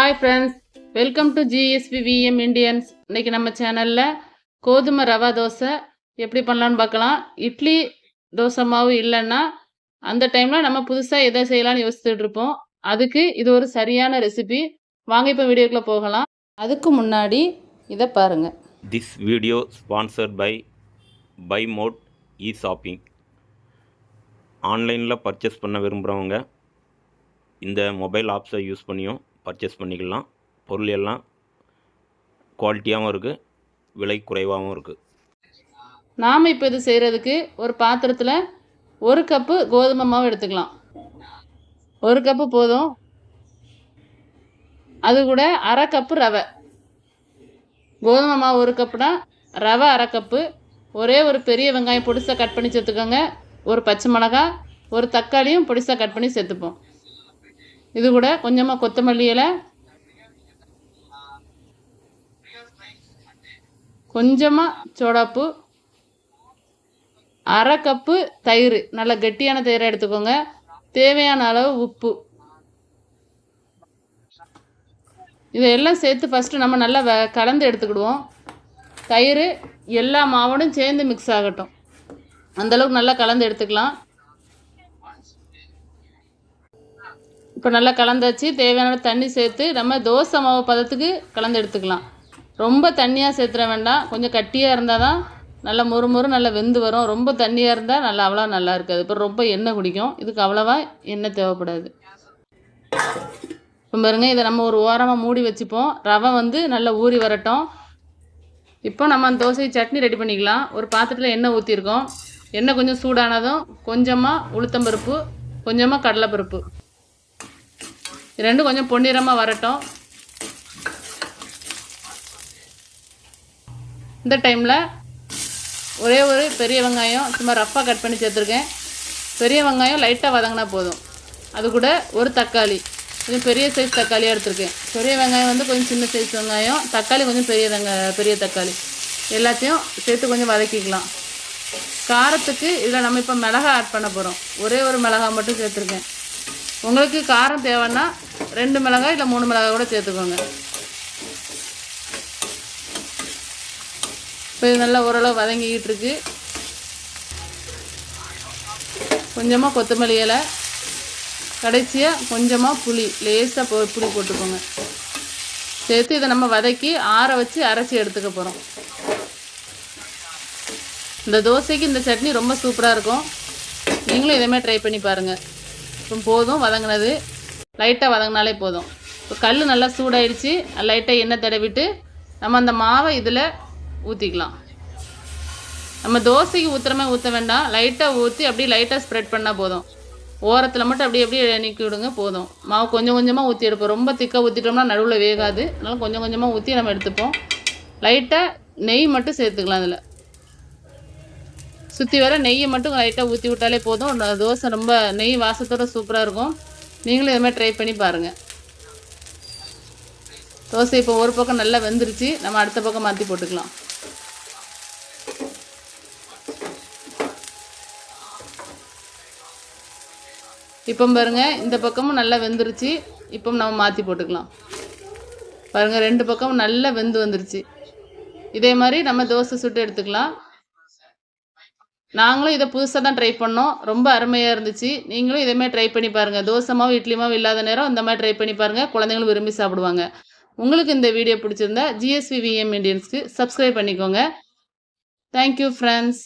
Hi friends welcome to GSP VM Indians இன்றைக்கி நம்ம சேனலில் கோதுமை ரவா தோசை எப்படி பண்ணலான்னு பார்க்கலாம். இட்லி தோசை மாவு இல்லைன்னா அந்த டைமில் நம்ம புதுசாக எதை செய்யலாம்னு யோசிச்சுட்டு இருப்போம். அதுக்கு இது ஒரு சரியான ரெசிபி வாங்க இப்போ வீடியோக்குள்ளே போகலாம். அதுக்கு முன்னாடி இதை பாருங்கள் this video sponsored by by mod e shopping ஆன்லைனில் பர்ச்சேஸ் பண்ண விரும்புகிறவங்க இந்த மொபைல் ஆப்ஸை யூஸ் பண்ணியும் பர்ச்சேஸ் பண்ணிக்கலாம். பொருள் எல்லாம் குவாலிட்டியாகவும் இருக்குது விலை குறைவாகவும் இருக்குது நாம் இப்போ இது செய்கிறதுக்கு ஒரு பாத்திரத்தில் ஒரு கப்பு கோதுமை மாவு எடுத்துக்கலாம். ஒரு கப்பு போதும். அது கூட அரை கப்பு ரவை. கோதுமை மாவு ஒரு கப்புனா ரவை அரை கப்பு ஒரே ஒரு பெரிய வெங்காயம் பொடிசாக கட் பண்ணி சேர்த்துக்கோங்க. ஒரு பச்சை மிளகாய் ஒரு தக்காளியும் பொடிசாக கட் பண்ணி சேர்த்துப்போம். இது கூட கொஞ்சமாக கொத்தமல்லி இலை. கொஞ்சமாக சோடாப்பு. அரை கப்பு தயிர். நல்ல கெட்டியான தயிரை எடுத்துக்கோங்க. தேவையான அளவு உப்பு. இதையெல்லாம் சேர்த்து ஃபஸ்ட்டு நம்ம நல்லா வ கலந்து எடுத்துக்கிடுவோம். தயிர் எல்லா மாவோடும் சேர்ந்து மிக்ஸ் ஆகட்டும். அந்தளவுக்கு நல்லா கலந்து எடுத்துக்கலாம். இப்போ நல்லா கலந்தாச்சு. தேவையான தண்ணி சேர்த்து நம்ம தோசை மாவு பதத்துக்கு கலந்து எடுத்துக்கலாம். ரொம்ப தண்ணியாக சேர்த்துற வேண்டாம். கொஞ்சம் கட்டியாக இருந்தால் தான் நல்லா மொறு மொறு நல்லா வெந்து வரும். ரொம்ப தண்ணியாக இருந்தால் நல்லா அவ்வளோ நல்லா இருக்காது. இப்போ ரொம்ப எண்ணெய் குடிக்கும். இதுக்கு அவ்வளோவா எண்ணெய் தேவைப்படாது. இப்போ பாருங்க இதை நம்ம ஒரு ஓரமாக மூடி வச்சுப்போம். ரவை வந்து நல்லா ஊறி வரட்டும். இப்போ நம்ம அந்த தோசை சட்னி ரெடி பண்ணிக்கலாம். ஒரு பாத்திரத்தில் எண்ணெய் ஊற்றிருக்கோம் எண்ணெய் கொஞ்சம் சூடானதும் கொஞ்சமாக உளுத்தம்பருப்பு கொஞ்சமாக கடலைப்பருப்பு. ரெண்டும் கொஞ்சம் பொன்னிறமாக வரட்டும். இந்த டைமில் ஒரே ஒரு பெரிய வெங்காயம் சும்மா ரஃப்பாக கட் பண்ணி சேர்த்துருக்கேன். பெரிய வெங்காயம் லைட்டாக வதங்கினா போதும். அது கூட ஒரு தக்காளி. கொஞ்சம் பெரிய சைஸ் தக்காளியாக எடுத்திருக்கேன். பெரிய வெங்காயம் வந்து கொஞ்சம் சின்ன சைஸ் வெங்காயம். தக்காளி கொஞ்சம் பெரிய பெரிய தக்காளி. எல்லாத்தையும் சேர்த்து கொஞ்சம் வதக்கிக்கலாம். காரத்துக்கு இதில் நம்ம இப்போ மிளகா ஆட் பண்ண போகிறோம் ஒரே ஒரு மிளகா மட்டும் சேர்த்துருக்கேன். உங்களுக்கு காரம் தேவைன்னா ரெண்டு மிளகாய் இல்லை மூணு மிளகாய் கூட சேர்த்துக்கோங்க. இப்போ இது நல்லா ஓரளவு வதங்கிக்கிட்டு இருக்கு. கொஞ்சமாக கொத்தமல்லி இலை கடைசியாக கொஞ்சமாக புளி லேசாக போ புளி போட்டுக்கோங்க. சேர்த்து இதை நம்ம வதக்கி ஆற வச்சு அரைச்சி எடுத்துக்க போகிறோம் இந்த தோசைக்கு இந்த சட்னி ரொம்ப சூப்பராக இருக்கும். நீங்களும் இதேமாதிரி ட்ரை பண்ணி பாருங்கள் போதும் வதங்கினது. லைட்டாக வதங்கினாலே போதும். இப்போ கல் நல்லா சூடாயிடுச்சு. லைட்டாக எண்ணெய் தடவிட்டு நம்ம அந்த மாவை இதில் ஊற்றிக்கலாம் நம்ம தோசைக்கு ஊற்றுறமே ஊற்ற வேண்டாம். லைட்டாக ஊற்றி அப்படியே லைட்டாக ஸ்ப்ரெட் பண்ணால் போதும். ஓரத்தில் மட்டும் அப்படியே அப்படியே நீக்கி விடுங்க போதும். மாவு கொஞ்சம் கொஞ்சமாக ஊற்றி எடுப்போம். ரொம்ப திக்காக ஊற்றிட்டோம்னா நடுவில் வேகாது. அதனால் கொஞ்சம் கொஞ்சமாக ஊற்றி நம்ம எடுத்துப்போம். லைட்டாக நெய் மட்டும் சேர்த்துக்கலாம் அதில். சுற்றி வர நெய்யை மட்டும் லைட்டாக ஊற்றி விட்டாலே போதும். தோசை ரொம்ப நெய் வாசத்தோட சூப்பராக இருக்கும். நீங்களும் இதுமாதிரி ட்ரை பண்ணி பாருங்கள் தோசை இப்போ ஒரு பக்கம் நல்லா வெந்துருச்சு. நம்ம அடுத்த பக்கம் மாற்றி போட்டுக்கலாம். இப்போ பாருங்கள் இந்த பக்கமும் நல்லா வெந்துருச்சு. இப்போ நம்ம மாற்றி போட்டுக்கலாம். பாருங்கள் ரெண்டு பக்கமும் நல்லா வெந்து வந்துருச்சு. இதே மாதிரி நம்ம தோசை சுட்டு எடுத்துக்கலாம். நாங்களும் இதை புதுசாக தான் ட்ரை பண்ணோம். ரொம்ப அருமையாக இருந்துச்சு. நீங்களும் இதேமாதிரி ட்ரை பண்ணி பாருங்கள் தோசை மாவு இட்லி மாவு இல்லாத நேரம் இந்த மாதிரி ட்ரை பண்ணி பாருங்கள் குழந்தைங்களும் விரும்பி சாப்பிடுவாங்க. உங்களுக்கு இந்த வீடியோ பிடிச்சிருந்தா ஜிஎஸ்வி விஎம் இண்டியன்ஸ்க்கு சப்ஸ்கிரைப் பண்ணிக்கோங்க. Thank you friends